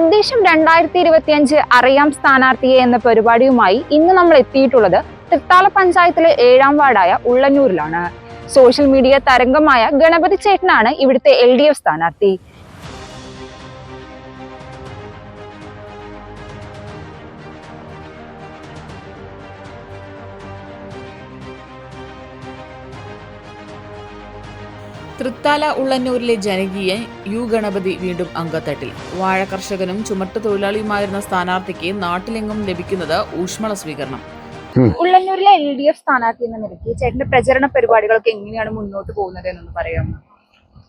തദ്ദേശം രണ്ടായിരത്തി ഇരുപത്തിയഞ്ച് അറിയാം സ്ഥാനാർത്ഥിയെ എന്ന പരിപാടിയുമായി ഇന്ന് നമ്മൾ എത്തിയിട്ടുള്ളത് തൃത്താല പഞ്ചായത്തിലെ ഏഴാം വാർഡായ ഉള്ളന്നൂരിലാണ്. സോഷ്യൽ മീഡിയ തരംഗമായ ഗണപതി ചേട്ടനാണ് ഇവിടുത്തെ എൽ ഡി എഫ് സ്ഥാനാർത്ഥി. തൃത്താല ഉള്ളന്നൂരിലെ ജനകീയ യു ഗണപതി വീണ്ടും അങ്കത്തട്ടിൽ വാഴ കർഷകനും ചുമട്ട് തൊഴിലാളിയുമായിരുന്ന സ്ഥാനാർത്ഥിക്ക് നാട്ടിലെങ്ങും ലഭിക്കുന്നത് ഊഷ്മള സ്വീകരണം. ഉള്ളന്നൂരിലെ എൽ ഡി എഫ് സ്ഥാനാർത്ഥി എന്ന നിലയ്ക്ക് ചേട്ടന്റെ പ്രചരണ പരിപാടികളൊക്കെ എങ്ങനെയാണ് മുന്നോട്ട് പോകുന്നത് എന്നൊന്ന് പറയാമോ?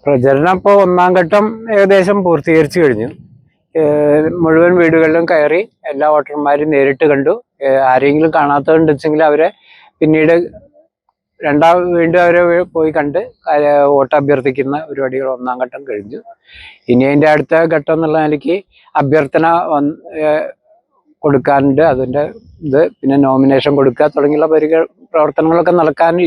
പ്രചരണം ഇപ്പോൾ ഒന്നാം ഘട്ടം ഏകദേശം പൂർത്തീകരിച്ചു കഴിഞ്ഞു. മുഴുവൻ വീടുകളിലും കയറി എല്ലാ വോട്ടർമാരും നേരിട്ട് കണ്ടു. ആരെങ്കിലും കാണാത്തതുണ്ടെങ്കിൽ അവരെ പിന്നീട് രണ്ടാം വീണ്ടും അവരെ പോയി കണ്ട് വോട്ട് അഭ്യർത്ഥിക്കുന്ന പരിപാടികൾ ഒന്നാം ഘട്ടം കഴിഞ്ഞു. ഇനി അതിന്റെ അടുത്ത ഘട്ടം എന്നുള്ള നിലയ്ക്ക് അഭ്യർത്ഥന കൊടുക്കാനുണ്ട്. അതിന്റെ ഇത് പിന്നെ നോമിനേഷൻ കൊടുക്കുക തുടങ്ങിയുള്ള പരി പ്രവർത്തനങ്ങളൊക്കെ നടക്കാൻ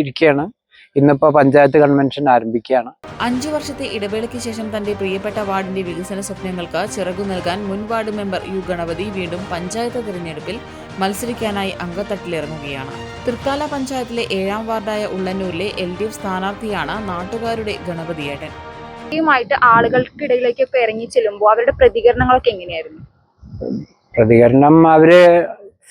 ഇന്നിപ്പോൾ പഞ്ചായത്ത് കൺവെൻഷൻ ആരംഭിക്കുകയാണ്. അഞ്ചു വർഷത്തെ ഇടവേളയ്ക്ക് ശേഷം തന്റെ പ്രിയപ്പെട്ട വാർഡിന്റെ വികസന സ്വപ്നങ്ങൾക്ക് ചിറകു നൽകാൻ മുൻ വാർഡ് മെമ്പർ യു ഗണപതി വീണ്ടും പഞ്ചായത്ത് തിരഞ്ഞെടുപ്പിൽ മത്സരിക്കാനായി അങ്കത്തട്ടിലിറങ്ങുകയാണ് തൃത്താല പഞ്ചായത്തിലെ ഏഴാം വാർഡായ ഉള്ളന്നൂരിലെ എൽ ഡി എഫ് സ്ഥാനാർത്ഥിയാണ് നാട്ടുകാരുടെ ഗണപതിയേട്ടൻ. ായിട്ട് ആളുകൾക്കിടയിലേക്കൊക്കെ ഇറങ്ങി ചെല്ലുമ്പോൾ അവരുടെ പ്രതികരണങ്ങളൊക്കെ എങ്ങനെയായിരുന്നു? പ്രതികരണം അവർ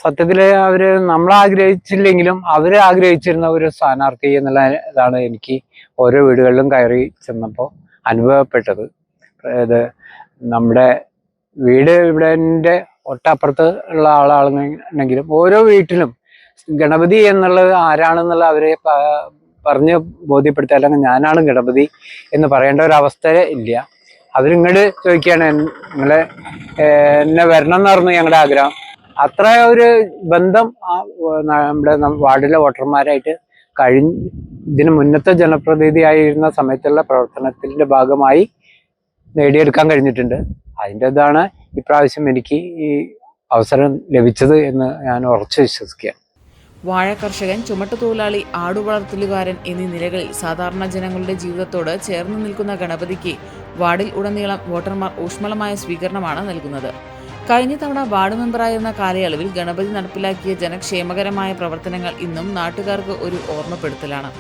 സത്യത്തിൽ അവർ നമ്മൾ ആഗ്രഹിച്ചില്ലെങ്കിലും അവർ ആഗ്രഹിച്ചിരുന്ന ഒരു സ്ഥാനാർത്ഥി എന്നുള്ള ഇതാണ് എനിക്ക് ഓരോ വീടുകളിലും കയറി ചെന്നപ്പോൾ അനുഭവപ്പെട്ടത്. അതായത് നമ്മുടെ വീട് ഇവിടെ എന്റെ ഒട്ടപ്പുറത്ത് ഉള്ള ആളാണെങ്കിലും ഓരോ വീട്ടിലും ഗണപതി എന്നുള്ളത് ആരാണെന്നുള്ള അവരെ പറഞ്ഞ് ബോധ്യപ്പെടുത്തുക അല്ലെങ്കിൽ ഞാനാണ് ഗണപതി എന്ന് പറയേണ്ട ഒരു അവസ്ഥ ഇല്ല. അവരിങ്ങോട്ട് ചോദിക്കുകയാണ് നിങ്ങളെ എന്നെ വരണം എന്നായിരുന്നു ഞങ്ങളുടെ ആഗ്രഹം. അത്ര ഒരു ബന്ധം നമ്മുടെ വാർഡിലെ വോട്ടർമാരായിട്ട് കഴിഞ്ഞ ഇതിന് മുന്നത്തെ ജനപ്രതിനിധിയായിരുന്ന സമയത്തുള്ള പ്രവർത്തനത്തിന്റെ ഭാഗമായി നേടിയെടുക്കാൻ കഴിഞ്ഞിട്ടുണ്ട്. അതിന്റെ ഇതാണ് ഇപ്രാവശ്യം എനിക്ക് ഈ അവസരം ലഭിച്ചത് എന്ന് ഞാൻ ഉറച്ചു വിശ്വസിക്കുക വാഴ കർഷകൻ ചുമട്ടുതൊഴിലാളി ആടുവളർത്തലുകാരൻ എന്നീ നിലകളിൽ സാധാരണ ജനങ്ങളുടെ ജീവിതത്തോട് ചേർന്ന് നിൽക്കുന്ന ഗണപതിക്ക് വാർഡിൽ ഉടനീളം വോട്ടർമാർ ഊഷ്മളമായ സ്വീകരണമാണ് നൽകുന്നത്. കഴിഞ്ഞ തവണ വാർഡ് മെമ്പറായിരുന്ന കാലയളവിൽ ഗണപതി നടപ്പിലാക്കിയ ജനക്ഷേമകരമായ പ്രവർത്തനങ്ങൾ ഇന്നും നാട്ടുകാർക്ക് ഒരു ഓർമ്മപ്പെടുത്തലാണ്.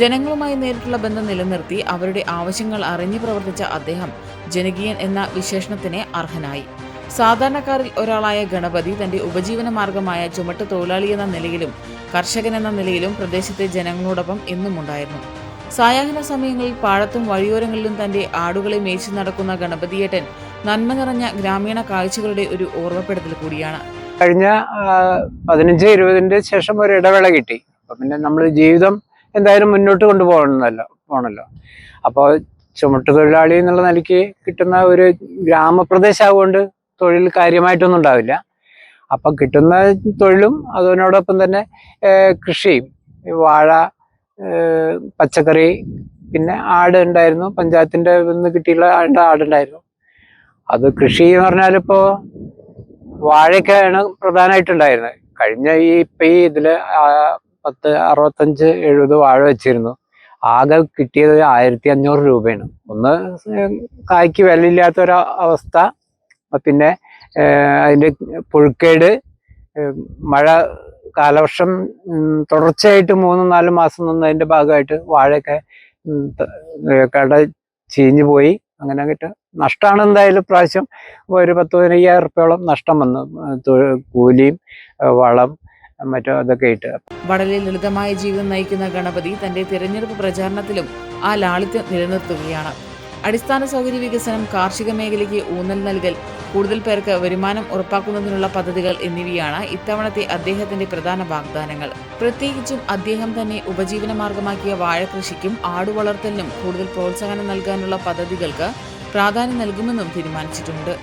ജനങ്ങളുമായി നേരിട്ടുള്ള ബന്ധം നിലനിർത്തി അവരുടെ ആവശ്യങ്ങൾ അറിഞ്ഞു പ്രവർത്തിച്ച അദ്ദേഹം ജനകീയൻ എന്ന വിശേഷണത്തിന് അർഹനായി. സാധാരണക്കാരിൽ ഒരാളായ ഗണപതി തന്റെ ഉപജീവന മാർഗമായ ചുമട്ട് തൊഴിലാളി എന്ന നിലയിലും കർഷകൻ എന്ന നിലയിലും പ്രദേശത്തെ ജനങ്ങളോടൊപ്പം എന്നും ഉണ്ടായിരുന്നു. സായാഹ്ന സമയങ്ങളിൽ പാടത്തും വഴിയോരങ്ങളിലും തന്റെ ആടുകളെ മേച്ചു നടക്കുന്ന ഗണപതിയേട്ടൻ നന്മ നിറഞ്ഞ ഗ്രാമീണ കാഴ്ചകളുടെ ഒരു ഓർമ്മപ്പെടുത്തൽ കൂടിയാണ്. കഴിഞ്ഞ പതിനഞ്ച് ഇരുപതിന്റെ ശേഷം ഒരു ഇടവേള കിട്ടി. അപ്പൊ പിന്നെ നമ്മൾ ജീവിതം എന്തായാലും മുന്നോട്ട് കൊണ്ടുപോകണമല്ലോ പോകണമല്ലോ അപ്പോൾ ചുമട്ടുതൊഴിലാളി എന്നുള്ള നിലയ്ക്ക് കിട്ടുന്ന ഒരു ഗ്രാമപ്രദേശമാകൊണ്ട് തൊഴിൽ കാര്യമായിട്ടൊന്നും ഉണ്ടാവില്ല. അപ്പൊ കിട്ടുന്ന തൊഴിലും അതിനോടൊപ്പം തന്നെ കൃഷിയും. വാഴ പച്ചക്കറി പിന്നെ ആട് ഉണ്ടായിരുന്നു. പഞ്ചായത്തിന്റെ നിന്ന് കിട്ടിയുള്ള ആണ്ട് ആടുണ്ടായിരുന്നു അത് കൃഷി എന്ന് പറഞ്ഞാൽ ഇപ്പോ വാഴയ്ക്കാണ് പ്രധാനമായിട്ടുണ്ടായിരുന്നത്. കഴിഞ്ഞ ഈ ഇപ്പൊ ഈ ഇതിൽ പത്ത് അറുപത്തഞ്ച് എഴുപത് വാഴ വെച്ചിരുന്നു. ആകെ കിട്ടിയത് ആയിരത്തി അഞ്ഞൂറ് രൂപയാണ്. ഒന്ന് കായ്ക്ക് വിലയില്ലാത്ത ഒരു അവസ്ഥ. പിന്നെ അതിന്റെ പുഴുക്കേട് മഴ കാലവർഷം തുടർച്ചയായിട്ട് മൂന്നും നാലും മാസം നിന്നതിന്റെ ഭാഗമായിട്ട് വാഴയൊക്കെ കട ചീഞ്ഞു പോയി. അങ്ങനെ കിട്ടുക നഷ്ടമാണ് എന്തായാലും പ്രാവശ്യം ഒരു പത്ത് പതിനയ്യായിരം റുപ്യോളം നഷ്ടം വന്നു. കൂലിയും വളം മറ്റോ അതൊക്കെ ഇട്ട് വളരെ ലളിതമായ ജീവിതം നയിക്കുന്ന ഗണപതി തന്റെ തിരഞ്ഞെടുപ്പ് പ്രചാരണത്തിലും ആ ലാളിത്യം നിലനിർത്തുകയാണ്. അടിസ്ഥാന സൗകര്യ വികസനം കാർഷിക മേഖലയ്ക്ക് ഊന്നൽ നൽകൽ കൂടുതൽ പേർക്ക് വരുമാനം ഉറപ്പാക്കുന്നതിനുള്ള പദ്ധതികൾ എന്നിവയാണ് ഇത്തവണത്തെ അദ്ദേഹത്തിന്റെ പ്രധാന വാഗ്ദാനങ്ങൾ. പ്രത്യേകിച്ചും അദ്ദേഹം തന്നെ ഉപജീവന മാർഗമാക്കിയ വാഴകൃഷിക്കും ആടുവളർത്തലിനും കൂടുതൽ പ്രോത്സാഹനം നൽകാനുള്ള പദ്ധതികൾക്ക് പ്രാധാന്യം നൽകുമെന്നും തീരുമാനിച്ചിട്ടുണ്ട്.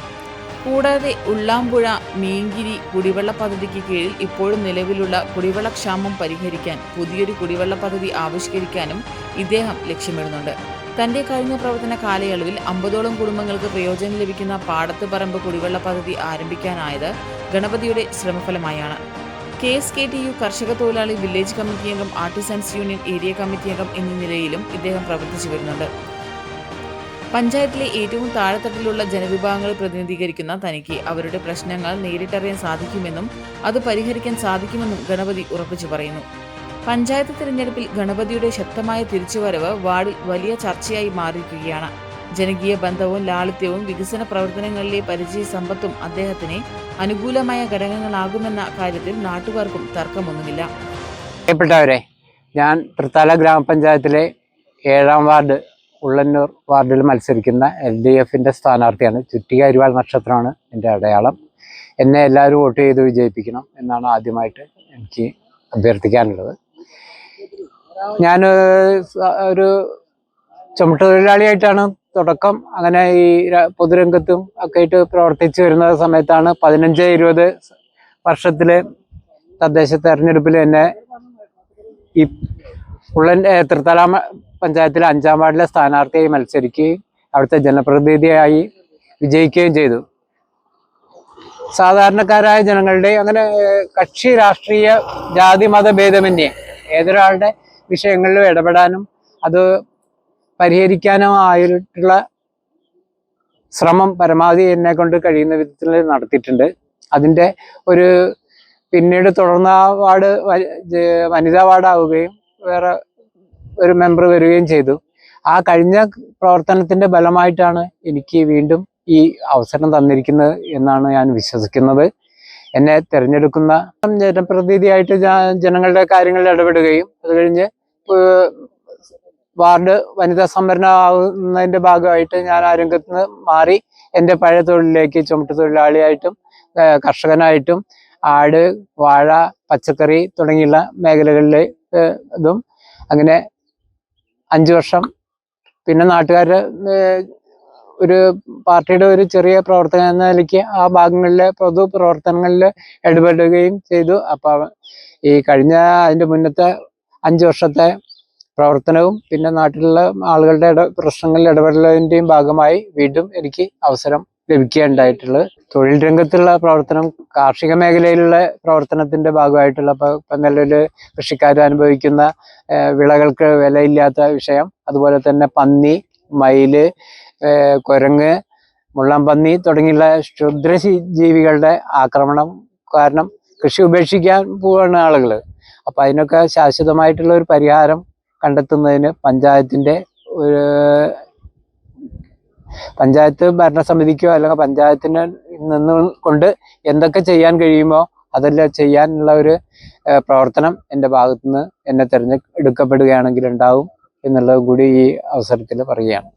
കൂടാതെ ഉള്ളാമ്പുഴ മീൻകിരി കുടിവെള്ള പദ്ധതിക്ക് കീഴിൽ ഇപ്പോഴും നിലവിലുള്ള കുടിവെള്ളക്ഷാമം പരിഹരിക്കാൻ പുതിയൊരു കുടിവെള്ള പദ്ധതി ആവിഷ്കരിക്കാനും ഇദ്ദേഹം ലക്ഷ്യമിടുന്നുണ്ട്. തന്റെ കഴിഞ്ഞ പ്രവർത്തന കാലയളവിൽ അമ്പതോളം കുടുംബങ്ങൾക്ക് പ്രയോജനം ലഭിക്കുന്ന പാടത്ത് പറമ്പ് കുടിവെള്ള പദ്ധതി ആരംഭിക്കാനായത് ഗണപതിയുടെ ശ്രമഫലമായാണ്. K S K T U കർഷക തൊഴിലാളി വില്ലേജ് കമ്മിറ്റി അംഗം ആർട്ടിസൻസ് യൂണിയൻ ഏരിയ കമ്മിറ്റി അംഗം എന്നീ നിലയിലും ഇദ്ദേഹം പ്രവർത്തിച്ചു വരുന്നുണ്ട്. പഞ്ചായത്തിലെ ഏറ്റവും താഴെത്തട്ടിലുള്ള ജനവിഭാഗങ്ങളെ പ്രതിനിധീകരിക്കുന്ന തനിക്ക് അവരുടെ പ്രശ്നങ്ങൾ നേരിട്ടറിയാൻ സാധിക്കുമെന്നും അത് പരിഹരിക്കാൻ സാധിക്കുമെന്നും ഗണപതി ഉറപ്പിച്ചു പറയുന്നു. പഞ്ചായത്ത് തിരഞ്ഞെടുപ്പിൽ ഗണപതിയുടെ ശക്തമായ തിരിച്ചുവരവ് വാർഡിൽ വലിയ ചർച്ചയായി മാറിയിരിക്കുകയാണ്. ജനകീയ ബന്ധവും ലാളിത്യവും വികസന പ്രവർത്തനങ്ങളിലെ പരിചയ സമ്പത്തും അദ്ദേഹത്തിന് അനുകൂലമായ ഘടകങ്ങളാകുമെന്ന കാര്യത്തിൽ നാട്ടുകാർക്കും തർക്കമൊന്നുമില്ല. പ്രിയപ്പെട്ടവരെ ഞാൻ തൃത്താല ഗ്രാമപഞ്ചായത്തിലെ ഏഴാം വാർഡ് ഉള്ളന്നൂർ വാർഡിൽ മത്സരിക്കുന്ന എൽ ഡി എഫിന്റെ സ്ഥാനാർത്ഥിയാണ് ചുറ്റിക അരിവാൾ നക്ഷത്രമാണ് എന്റെ അടയാളം. എന്നെ എല്ലാവരും വോട്ട് ചെയ്ത് വിജയിപ്പിക്കണം എന്നാണ് ആദ്യമായിട്ട് എനിക്ക് അഭ്യർത്ഥിക്കാനുള്ളത്. ഞാൻ ഒരു ചുമട്ടുതൊഴിലാളിയായിട്ടാണ് തുടക്കം. അങ്ങനെ ഈ പൊതുരംഗത്തും ഒക്കെ ആയിട്ട് പ്രവർത്തിച്ചു വരുന്ന സമയത്താണ് പതിനഞ്ച് ഇരുപത് വർഷത്തിലെ തദ്ദേശ തെരഞ്ഞെടുപ്പിൽ എന്നെ ഈ ഉള്ളൻ തൃത്തല പഞ്ചായത്തിലെ അഞ്ചാം വാർഡിലെ സ്ഥാനാർത്ഥിയായി മത്സരിക്കുകയും അവിടുത്തെ ജനപ്രതിനിധിയായി വിജയിക്കുകയും ചെയ്തു. സാധാരണക്കാരായ ജനങ്ങളുടെ അങ്ങനെ കക്ഷി രാഷ്ട്രീയ ജാതി മത ഭേദമന്യേ ഏതൊരാളുടെ വിഷയങ്ങളിലും ഇടപെടാനും അത് പരിഹരിക്കാനും ആയിട്ടുള്ള ശ്രമം പരമാവധി എന്നെ കൊണ്ട് കഴിയുന്ന വിധത്തിൽ നടത്തിയിട്ടുണ്ട്. അതിന്റെ ഒരു പിന്നീട് തുടർന്ന വാർഡ് വനിതാ വാർഡാവുകയും വേറെ ഒരു മെമ്പർ വരികയും ചെയ്തു. ആ കഴിഞ്ഞ പ്രവർത്തനത്തിന്റെ ബലമായിട്ടാണ് എനിക്ക് വീണ്ടും ഈ അവസരം തന്നിരിക്കുന്നത് എന്നാണ് ഞാൻ വിശ്വസിക്കുന്നത്. എന്നെ തിരഞ്ഞെടുക്കുന്ന ജനപ്രതിനിധിയായിട്ട് ജനങ്ങളുടെ കാര്യങ്ങളിൽ ഇടപെടുകയും അത് കഴിഞ്ഞ് വാർഡ് വനിതാ സംവരണമാകുന്നതിന്റെ ഭാഗമായിട്ട് ഞാൻ ആ രംഗത്ത് നിന്ന് മാറി എന്റെ പഴയ തൊഴിലിലേക്ക് ചുമട്ട് തൊഴിലാളിയായിട്ടും കർഷകനായിട്ടും ആട് വാഴ പച്ചക്കറി തുടങ്ങിയുള്ള മേഖലകളിലെ ഇതും അങ്ങനെ അഞ്ചു വർഷം പിന്നെ നാട്ടുകാരുടെ ഒരു പാർട്ടിയുടെ ഒരു ചെറിയ പ്രവർത്തകൻ എന്ന നിലയ്ക്ക് ആ ഭാഗങ്ങളിലെ പൊതു പ്രവർത്തനങ്ങളിൽ ഇടപെടുകയും ചെയ്തു. അപ്പൊ ഈ കഴിഞ്ഞ അതിന്റെ മുന്നത്തെ അഞ്ചു വർഷത്തെ പ്രവർത്തനവും പിന്നെ നാട്ടിലുള്ള ആളുകളുടെ ഇട പ്രശ്നങ്ങളിൽ ഇടപെടലിന്റെയും ഭാഗമായി വീണ്ടും എനിക്ക് അവസരം ലഭിക്കുകയുണ്ടായിട്ടുള്ളത്. തൊഴിൽ രംഗത്തുള്ള പ്രവർത്തനം കാർഷിക മേഖലയിലുള്ള പ്രവർത്തനത്തിന്റെ ഭാഗമായിട്ടുള്ള ഇപ്പൊ ഇപ്പം നിലവിൽ കൃഷിക്കാർ അനുഭവിക്കുന്ന വിളകൾക്ക് വിലയില്ലാത്ത വിഷയം അതുപോലെ തന്നെ പന്നി മയിൽ കുരങ്ങ് മുള്ളംപന്നി തുടങ്ങിയുള്ള ക്ഷുദ്ര ജീവികളുടെ ആക്രമണം കാരണം കൃഷി ഉപേക്ഷിക്കാൻ പോവാണ് ആളുകൾ അപ്പൊ അതിനൊക്കെ ശാശ്വതമായിട്ടുള്ള ഒരു പരിഹാരം കണ്ടെത്തുന്നതിന് പഞ്ചായത്തിന്റെ ഒരു പഞ്ചായത്ത് ഭരണസമിതിക്കോ അല്ലെങ്കിൽ പഞ്ചായത്തിന് നിന്ന് കൊണ്ട് എന്തൊക്കെ ചെയ്യാൻ കഴിയുമോ അതെല്ലാം ചെയ്യാനുള്ള ഒരു പ്രവർത്തനം എന്റെ ഭാഗത്തുനിന്ന് എന്നെ തിരഞ്ഞെടുക്കപ്പെടുകയാണെങ്കിൽ ഉണ്ടാവും എന്നുള്ളത് കൂടി ഈ അവസരത്തിൽ പറയുകയാണ്.